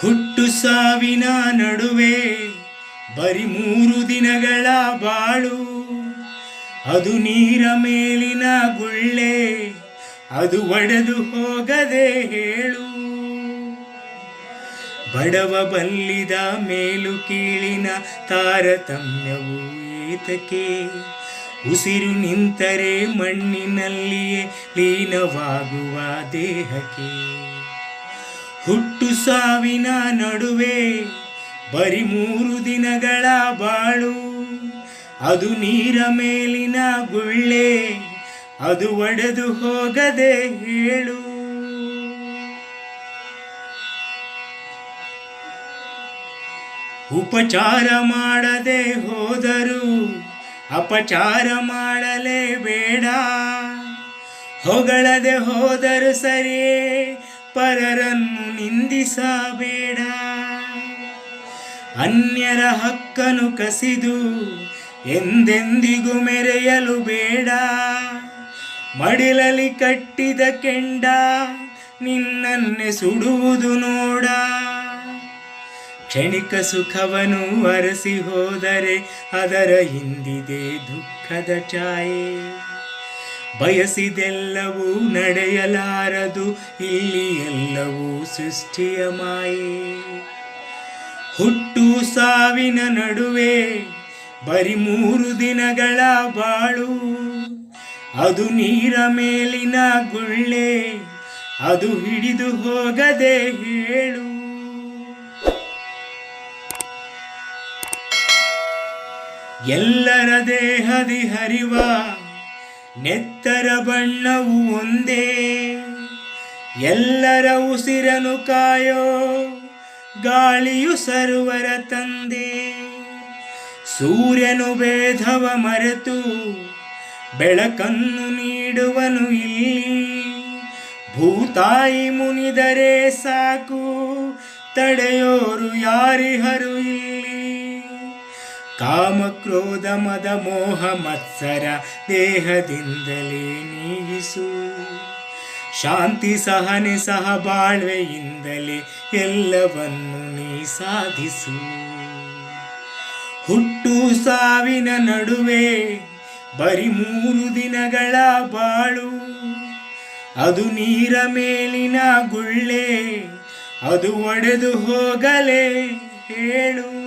ಹುಟ್ಟು ಸಾವಿನ ನಡುವೆ ಬರಿ ಮೂರು ದಿನಗಳ ಬಾಳು. ಅದು ನೀರ ಮೇಲಿನ ಗುಳ್ಳೆ, ಅದು ಒಡೆದು ಹೋಗದೆ ಹೇಳು. ಬಡವ ಬಲ್ಲಿದ ಮೇಲು ಕೀಳಿನ ತಾರತಮ್ಯವು ಏತಕ್ಕೆ? ಉಸಿರು ನಿಂತರೆ ಮಣ್ಣಿನಲ್ಲಿಯೇ ಲೀನವಾಗುವ ದೇಹಕ್ಕೆ? ಹುಟ್ಟು ಸಾವಿನ ನಡುವೆ ಬರಿ ಮೂರು ದಿನಗಳ ಬಾಳು. ಅದು ನೀರ ಮೇಲಿನ ಗುಳ್ಳೆ, ಅದು ಒಡೆದು ಹೋಗದೆ ಹೇಳು ಉಪಚಾರ ಮಾಡದೆ ಹೋದರು ಅಪಚಾರ ಮಾಡಲೇ ಬೇಡ. ಹೊಗಳದೆ ಹೋದರು ಸರಿಯೇ ಪರರನ್ನು ನಿಂದಿಸಬೇಡ. ಅನ್ಯರ ಹಕ್ಕನು ಕಸಿದು ಎಂದೆಂದಿಗೂ ಮೆರೆಯಲು ಬೇಡ. ಮಡಿಲಲ್ಲಿ ಕಟ್ಟಿದ ಕೆಂಡ ನಿನ್ನನ್ನೇ ಸುಡುವುದು ನೋಡ. ಕ್ಷಣಿಕ ಸುಖವನ್ನು ಅರಸಿ ಹೋದರೆ ಅದರ ಹಿಂದಿದೆ ದುಃಖದ ಛಾಯೆ. ಬಯಸಿದೆಲ್ಲವೂ ನಡೆಯಲಾರದು, ಇಲ್ಲಿ ಎಲ್ಲವೂ ಸೃಷ್ಟಿಯ ಮಾಯೆ. ಹುಟ್ಟು ಸಾವಿನ ನಡುವೆ ಬರಿ ಮೂರು ದಿನಗಳ ಬಾಳು, ಅದು ನೀರ ಮೇಲಿನ ಗುಳ್ಳೆ, ಅದು ಹಿಡಿದು ಹೋಗದೆ ಹೇಳು. ಎಲ್ಲರ ದೇಹದಿ ಹರಿವ ನೆತ್ತರ ಬಣ್ಣವು ಒಂದೇ. ಎಲ್ಲರ ಉಸಿರನು ಕಾಯೋ, ಗಾಳಿಯು ಸರ್ವರ ತಂದೆ. ಸೂರ್ಯನು ಭೇದವ ಮರೆತು, ಬೆಳಕನ್ನು ನೀಡುವನು ಇಲ್ಲಿ. ಭೂತಾಯಿ ಮುನಿದರೆ ಸಾಕು, ತಡೆಯೋರು ಯಾರಿಹರು ಇಲ್ಲಿ. ಕಾಮ ಕ್ರೋಧ ಮದ ಮೋಹ ಮತ್ಸರ ದೇಹದಿಂದಲೇ ನೀಗಿಸು. ಶಾಂತಿ ಸಹನೆ ಸಹ ಬಾಳ್ವೆಯಿಂದಲೇ ಎಲ್ಲವನ್ನು ನೀ ಸಾಧಿಸು. ಹುಟ್ಟು ಸಾವಿನ ನಡುವೆ ಬರಿ ಮೂರು ದಿನಗಳ ಬಾಳು. ಅದು ನೀರ ಮೇಲಿನ ಗುಳ್ಳೆ, ಅದು ಒಡೆದು ಹೋಗಲೇ ಹೇಳು.